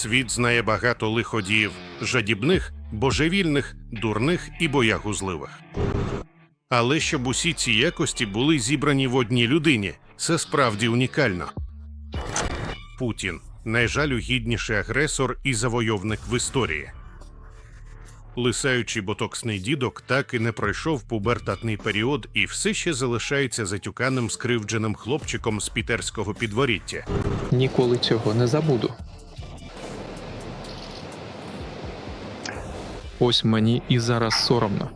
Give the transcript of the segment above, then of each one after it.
Світ знає багато лиходіїв, жадібних, божевільних, дурних і боягузливих. Але щоб усі ці якості були зібрані в одній людині, це справді унікально. Путін найжалюгідніший агресор і завойовник в історії. Лисаючий ботоксний дідок так і не пройшов пубертатний період і все ще залишається затюканим скривдженим хлопчиком з пітерського підворіття. Ніколи цього не забуду. Ось мені і зараз соромно.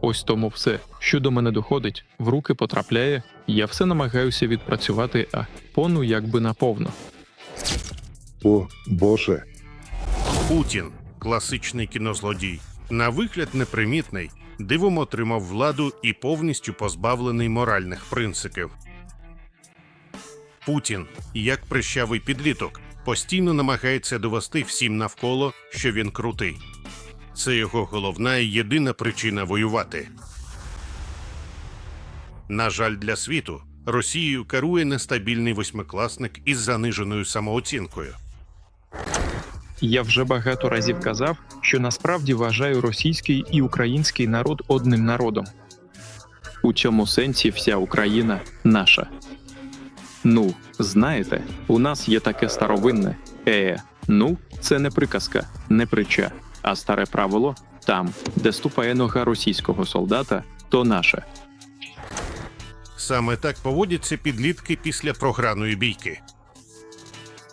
Ось тому все, що до мене доходить, в руки потрапляє, я все намагаюся відпрацювати, а пону якби наповно. О, Боже, Путін класичний кінозлодій. На вигляд непримітний, дивом отримав владу і повністю позбавлений моральних принципів. Путін, як прищавий підліток, постійно намагається довести всім навколо, що він крутий. Це його головна і єдина причина воювати. На жаль, для світу Росією керує нестабільний восьмикласник із заниженою самооцінкою. Я вже багато разів казав, що насправді вважаю російський і український народ одним народом. У цьому сенсі вся Україна наша. Ну, знаєте, у нас є таке старовинне е, ну, це не приказка, не притча, а старе правило там, де ступає нога російського солдата, то наше. Саме так поводяться підлітки після програної бійки.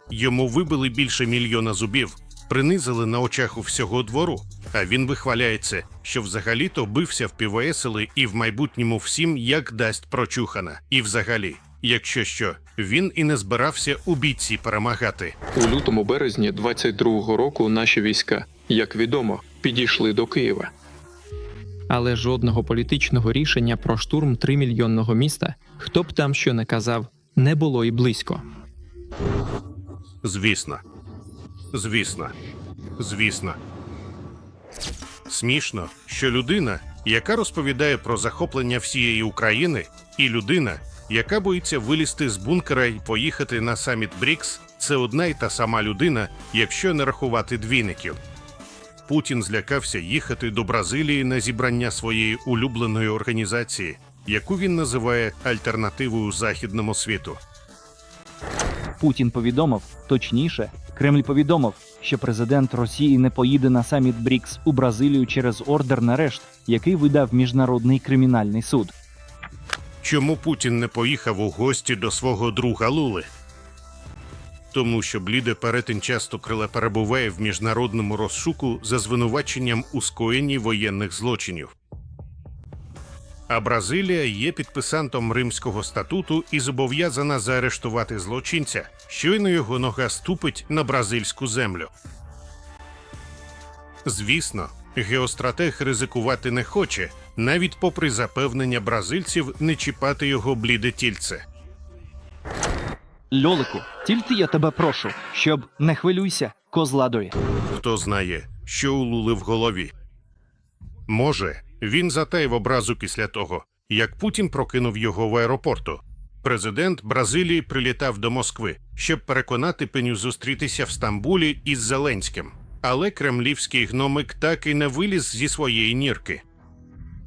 Йому вибили більше мільйона зубів, принизили на очах у всього двору. А він вихваляється, що взагалі-то бився в піввесели і в майбутньому всім як дасть прочухана. І взагалі, якщо що, він і не збирався у бійці перемагати. У лютому березні 22-го року наші війська, як відомо, підійшли до Києва. Але жодного політичного рішення про штурм тримільйонного міста, хто б там що не казав, не було і близько. Звісно. Звісно. Звісно. Смішно, що людина, яка розповідає про захоплення всієї України, і людина, яка боїться вилізти з бункера і поїхати на саміт Брікс, це одна й та сама людина, якщо не рахувати двійників. Путін злякався їхати до Бразилії на зібрання своєї улюбленої організації, яку він називає альтернативою західному світу. Путін повідомив, точніше, Кремль повідомив, що президент Росії не поїде на саміт БРІКС у Бразилію через ордер на арешт, який видав міжнародний кримінальний суд. Чому Путін не поїхав у гості до свого друга Лули? Тому що бліде перетин часто криле перебуває в міжнародному розшуку за звинуваченням у скоєнні воєнних злочинів. А Бразилія є підписантом Римського статуту і зобов'язана заарештувати злочинця, щойно його нога ступить на бразильську землю. Звісно, геостратег ризикувати не хоче, навіть попри запевнення бразильців не чіпати його бліде тільце. Льолику, тільки я тебе прошу, щоб не хвилюйся, козладові. Хто знає, що у Лули в голові. Може, він затаїв образу після того, як Путін прокинув його в аеропорту. Президент Бразилії прилітав до Москви, щоб переконати пеню зустрітися в Стамбулі із Зеленським. Але кремлівський гномик так і не виліз зі своєї нірки.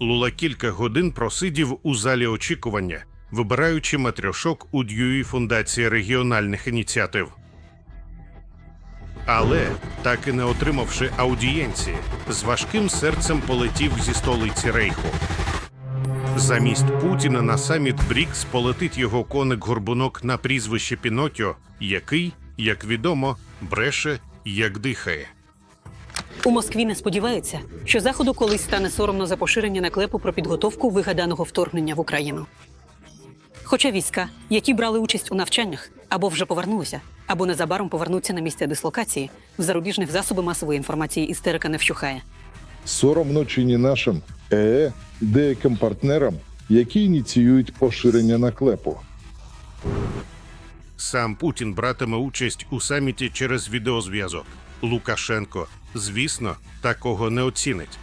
Лула кілька годин просидів у залі очікування, вибираючи матрьошок у Д'юї фундації регіональних ініціатив. Але, так і не отримавши аудієнції, з важким серцем полетів зі столиці Рейху. Замість Путіна на саміт Брікс полетить його коник горбунок на прізвище Пінотьо, який, як відомо, бреше, як дихає. У Москві не сподіваються, що заходу колись стане соромно за поширення наклепу про підготовку вигаданого вторгнення в Україну. Хоча війська, які брали участь у навчаннях, або вже повернулися, або незабаром повернуться на місця дислокації, в зарубіжних засоби масової інформації істерика не вщухає. соромно чи ні нашим ЕЕ деяким партнерам, які ініціюють поширення наклепу. Сам Путін братиме участь у саміті через відеозв'язок. Лукашенко, звісно, такого не оцінить.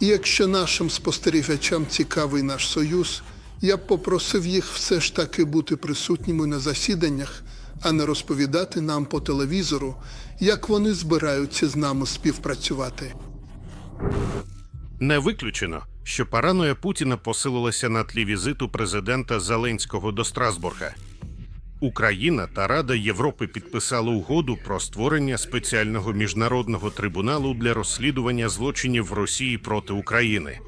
І якщо нашим спостерігачам цікавий наш союз, я б попросив їх все ж таки бути присутніми на засіданнях а не розповідати нам по телевізору, як вони збираються з нами співпрацювати. Не виключено, що параноя Путіна посилилася на тлі візиту президента Зеленського до Страсбурга. Україна та Рада Європи підписали угоду про створення спеціального міжнародного трибуналу для розслідування злочинів Росії проти України.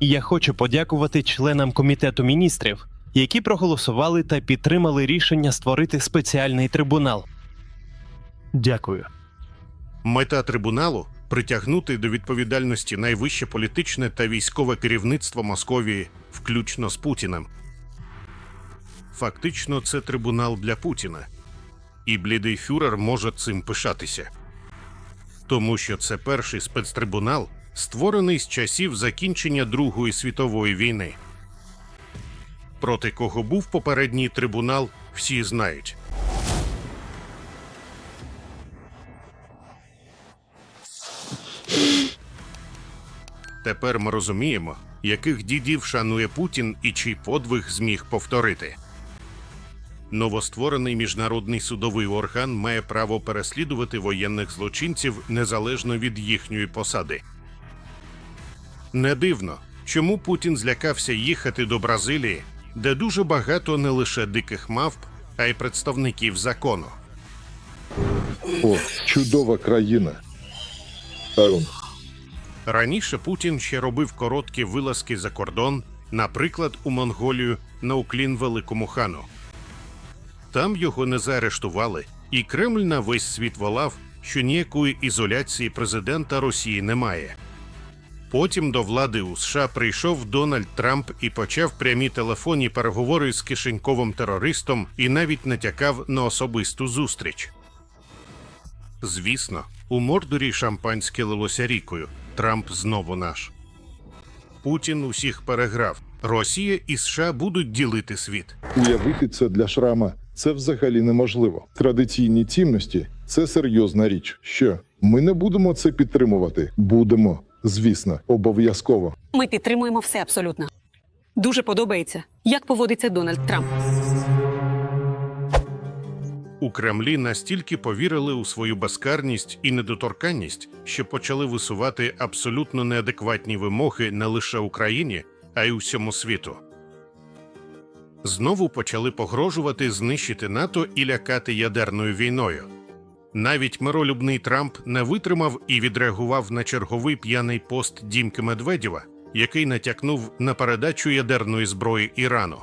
Я хочу подякувати членам комітету міністрів, які проголосували та підтримали рішення створити спеціальний трибунал. Дякую. Мета трибуналу притягнути до відповідальності найвище політичне та військове керівництво Московії, включно з Путіним. Фактично, це трибунал для Путіна, і блідий фюрер може цим пишатися. Тому що це перший спецтрибунал, створений з часів закінчення Другої світової війни. Проти кого був попередній трибунал, всі знають. Тепер ми розуміємо, яких дідів шанує Путін і чий подвиг зміг повторити. Новостворений міжнародний судовий орган має право переслідувати воєнних злочинців незалежно від їхньої посади. Не дивно, чому Путін злякався їхати до Бразилії, де дуже багато не лише диких мавп, а й представників закону. О, чудова країна. Арун, Раніше Путін ще робив короткі вилазки за кордон, наприклад, у Монголію на уклін Великому хану. Там його не заарештували, і Кремль на весь світ волав, що ніякої ізоляції президента Росії немає. Потім до влади у США прийшов Дональд Трамп і почав прямі телефонні переговори з кишеньковим терористом і навіть натякав на особисту зустріч. Звісно, у Мордорі шампанське лилося рікою. Трамп знову наш. Путін усіх переграв. Росія і США будуть ділити світ. уявити це для шрама це взагалі неможливо. Традиційні цінності це серйозна річ. Що ми не будемо це підтримувати? Будемо, звісно, обов'язково. Ми підтримуємо все абсолютно. Дуже подобається, як поводиться Дональд Трамп. У Кремлі настільки повірили у свою безкарність і недоторканність, що почали висувати абсолютно неадекватні вимоги не лише Україні, а й усьому світу. Знову почали погрожувати знищити НАТО і лякати ядерною війною. Навіть миролюбний Трамп не витримав і відреагував на черговий п'яний пост Дімки Медведєва, який натякнув на передачу ядерної зброї Ірану.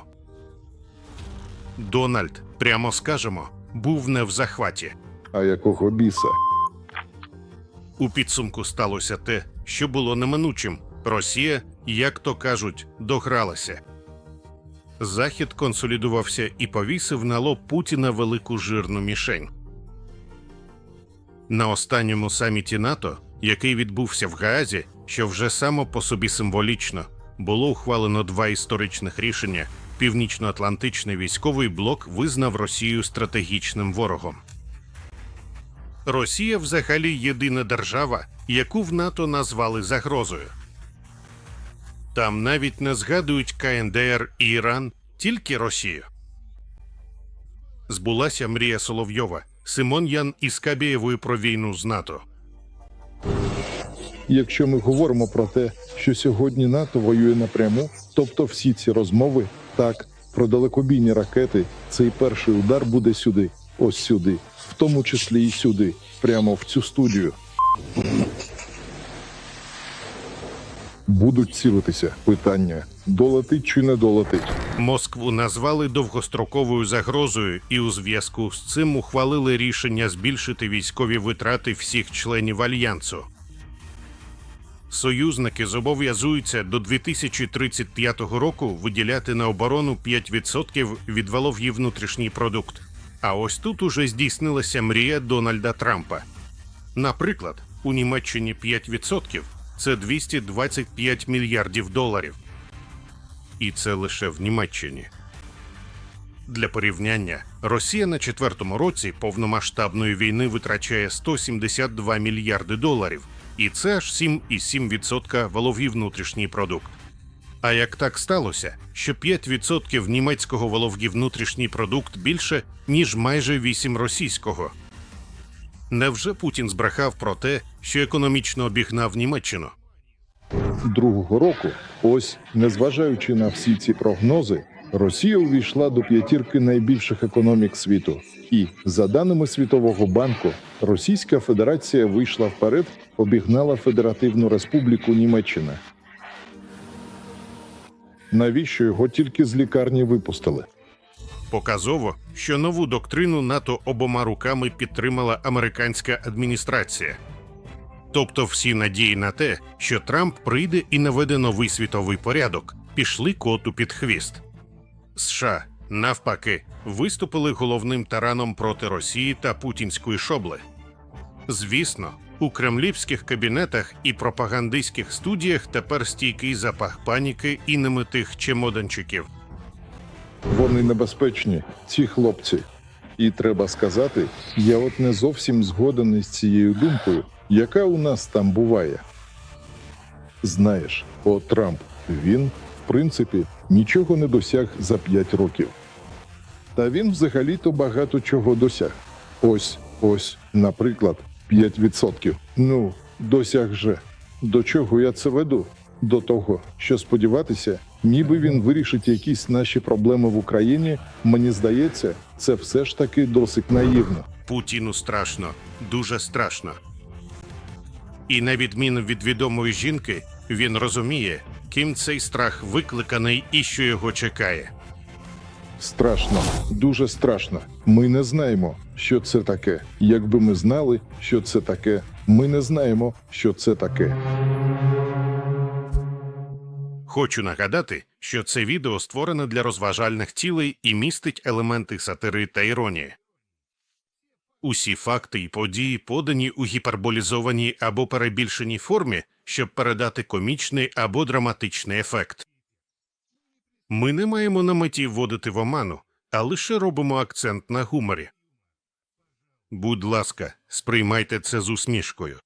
Дональд, прямо скажемо, був не в захваті. А якого біса? У підсумку сталося те, що було неминучим. Росія, як то кажуть, догралася. Захід консолідувався і повісив на лоб Путіна велику жирну мішень. На останньому саміті НАТО, який відбувся в Гаазі, що вже само по собі символічно, було ухвалено два історичних рішення. Північноатлантичний військовий блок визнав Росію стратегічним ворогом. Росія взагалі єдина держава, яку в НАТО назвали загрозою. Там навіть не згадують КНДР і Іран, тільки Росію. Збулася мрія Соловйова, Симон Ян із Кабєєвою про війну з НАТО. Якщо ми говоримо про те, що сьогодні НАТО воює напряму, тобто всі ці розмови, так, про далекобійні ракети, цей перший удар буде сюди, ось сюди, в тому числі і сюди, прямо в цю студію. Будуть цілитися питання: долетить чи не долетить. Москву назвали довгостроковою загрозою, і у зв'язку з цим ухвалили рішення збільшити військові витрати всіх членів альянсу. Союзники зобов'язуються до 2035 року виділяти на оборону 5% від валов'ї внутрішній продукт. А ось тут уже здійснилася мрія Дональда Трампа. Наприклад, у Німеччині 5% – це 225 мільярдів доларів. І це лише в Німеччині. Для порівняння, Росія на четвертому році повномасштабної війни витрачає 172 мільярди доларів, і це аж 7,7% валовий внутрішній продукт. А як так сталося, що 5% німецького вологий внутрішній продукт більше, ніж майже 8 російського? Невже Путін збрехав про те, що економічно обігнав Німеччину? другого року, ось незважаючи на всі ці прогнози, Росія увійшла до п'ятірки найбільших економік світу. І за даними Світового банку, Російська Федерація вийшла вперед, обігнала Федеративну Республіку Німеччина. Навіщо його тільки з лікарні випустили? Показово, що нову доктрину НАТО обома руками підтримала американська адміністрація. Тобто всі надії на те, що Трамп прийде і наведе новий світовий порядок, пішли коту під хвіст. США, навпаки, виступили головним тараном проти Росії та путінської шобли. Звісно, у кремлівських кабінетах і пропагандистських студіях тепер стійкий запах паніки і немитих чемоданчиків. Вони небезпечні, ці хлопці. І треба сказати, я от не зовсім згоден із цією думкою, яка у нас там буває. Знаєш, о Трамп, він, в принципі, нічого не досяг за 5 років. Та він взагалі-то багато чого досяг. Ось, ось, наприклад, 5%. Ну, досяг же. До чого я це веду? До того, що сподіватися, ніби він вирішить якісь наші проблеми в Україні, мені здається, це все ж таки досить наївно. Путіну страшно, дуже страшно. І на відміну від відомої жінки, він розуміє, ким цей страх викликаний і що його чекає. Страшно, дуже страшно. Ми не знаємо, що це таке. Якби ми знали, що це таке, ми не знаємо, що це таке. Хочу нагадати, що це відео створене для розважальних цілей і містить елементи сатири та іронії. Усі факти і події подані у гіперболізованій або перебільшеній формі, щоб передати комічний або драматичний ефект. Ми не маємо на меті вводити в оману, а лише робимо акцент на гуморі. Будь ласка, сприймайте це з усмішкою.